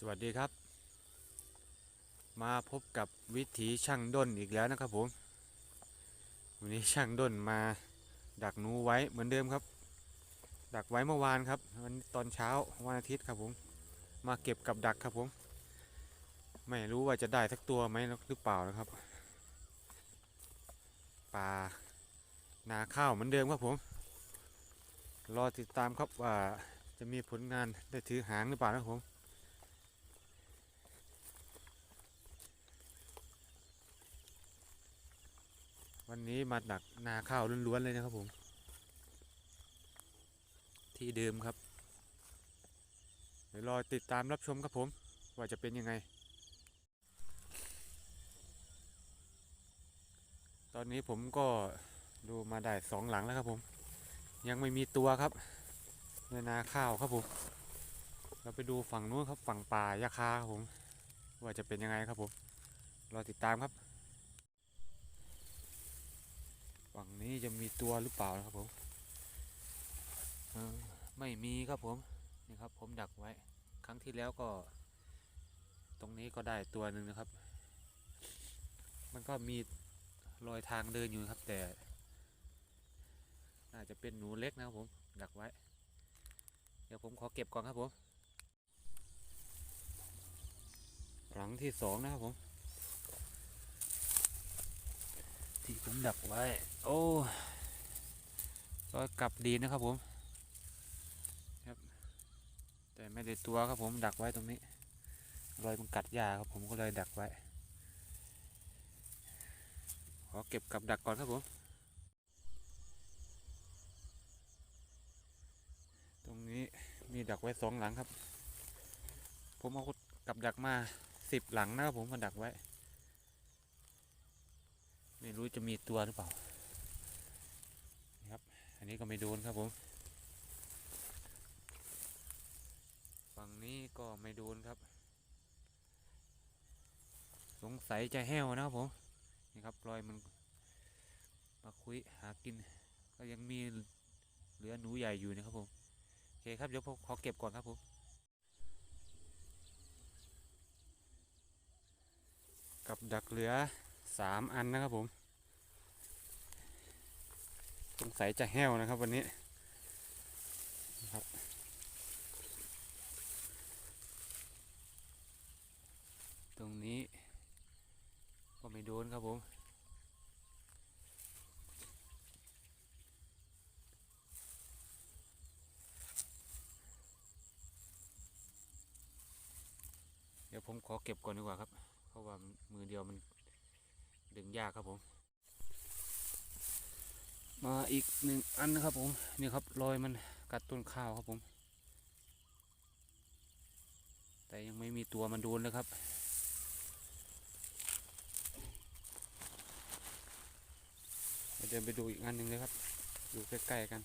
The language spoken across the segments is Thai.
สวัสดีครับ มาพบกับวิถีช่างด้นอีกแล้วนะครับผม วันนี้ช่างด้นมาดักหนูไว้เหมือนเดิมครับ ดักไว้เมื่อวานครับวันตอนเช้าวันอาทิตย์ครับผม มาเก็บกับดักครับผม ไม่รู้ว่าจะได้สักตัวไหมหรือเปล่านะครับปลานาข้าวเหมือนเดิมครับผม รอติดตามครับว่าจะมีผลงานได้ถือหางหรือเปล่านะครับผม วันนี้มาดักนาข้าวล้วนๆเลยนะครับผม ที่เดิมครับ เดี๋ยวรอติดตามรับชมครับผม ว่าจะเป็นยังไง ตอนนี้ผมก็ดูมาได้สองหลังแล้วครับผม ยังไม่มีตัวครับในนาข้าวครับผม เราไปดูฝั่งนู้นครับฝั่งป่ายาคาครับผม ว่าจะเป็นยังไงครับผม รอติดตามครับ ฝั่ง นี้จะมีตัวหรือเปล่านะครับผมไม่มีครับผมนี่ครับผมดักไว้ ครั้งที่แล้วก็ ตรงนี้ก็ได้ตัวหนึ่งนะครับ มันก็มีรอยทางเดินอยู่ครับ แต่ น่าจะเป็นหนูเล็กนะครับผมดักไว้ เดี๋ยวผมขอเก็บก่อนครับผม หลังที่สองนะครับผม ที่ผม ดักไว้ โอ้รอยกลับดีนะครับผมครับ แต่ไม่ได้ตัวครับผมดักไว้ตรงนี้รอยมันกัดหญ้าครับผมก็เลยดักไว้ ขอเก็บกับดักก่อนครับผม ตรงนี้มีดักไว้สองหลังครับ ผมเอากับดักมาสิบหลังนะครับผมมาดักไว้ รู้จะมีตัวหรือเปล่านี่ครับ อันนี้ก็ไม่โดนครับผม ฝั่งนี้ก็ไม่โดนครับ สงสัยจะแห้วนะครับผม นี่ครับรอยมันมาคุยหากิน ก็ยังมีเหลือหนูใหญ่อยู่นะครับผม โอเคครับเดี๋ยวผมขอเก็บก่อนครับผมกับดักเหลือสามอันนะครับผม สงสัยจะแห้วนะครับวันนี้นครับตรงนี้ก็ไม่โดนครับผมเดี๋ยวผมขอเก็บก่อนดีกว่าครับ เพราะว่ามือเดียวมันดึงยากครับผม มาอีกหนึ่งอันนะครับผมนี่ครับรอยมันกัดต้นข้าวครับผม แต่ยังไม่มีตัวมันโดนเลยครับ เดี๋ยวเดินไปดูอีกอันหนึ่งเลยครับ อยู่ใกล้ๆกัน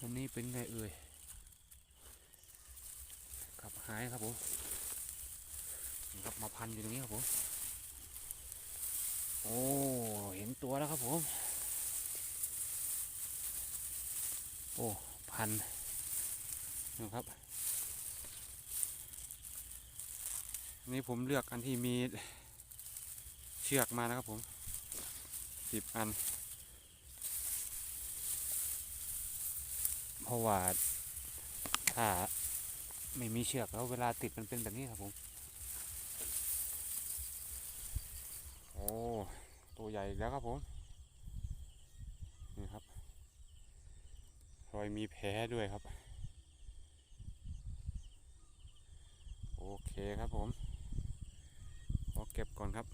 อันนี้เป็นไงเอ่ยครับหายครับผม ครับมาพันอยู่ตรงนี้ครับผมโอ้เห็นตัวแล้วครับผม โอ้พันนะครับอันนี้ผมเลือกอันที่มีเชือกมานะครับผมสิบอัน เพราะว่าถ้าไม่มีเชือกแล้วเวลาติดมันเป็นแบบนี้ครับผม โอ้ตัวใหญ่อีกแล้วครับผมนี่ครับรอยมีแผลด้วยครับ โอเคครับผมขอเก็บก่อนครับ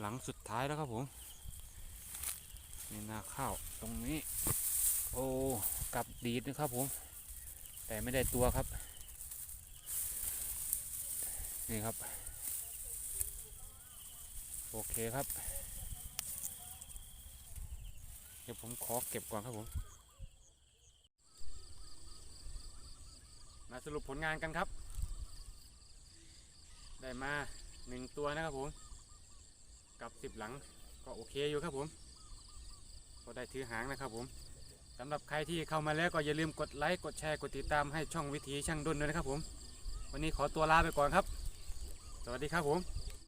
หลังสุดท้ายแล้วครับผมนี่นาข้าวตรงนี้ โอ้กับดีดนะครับผม แต่ไม่ได้ตัวครับ นี่ครับ โอเคครับ เดี๋ยวผมขอเก็บก่อนครับผม มาสรุปผลงานกันครับ ได้มาหนึ่งตัวนะครับผม กับสิบหลังก็โอเคอยู่ครับผม ก็ได้ถือหางนะครับผมสำหรับใครที่เข้ามาแล้วก็อย่าลืมกดไลค์ กดแชร์ กดติดตามให้ช่องวิถีช่างดุนด้วยนะครับผม วันนี้ขอตัวลาไปก่อนครับ สวัสดีครับผม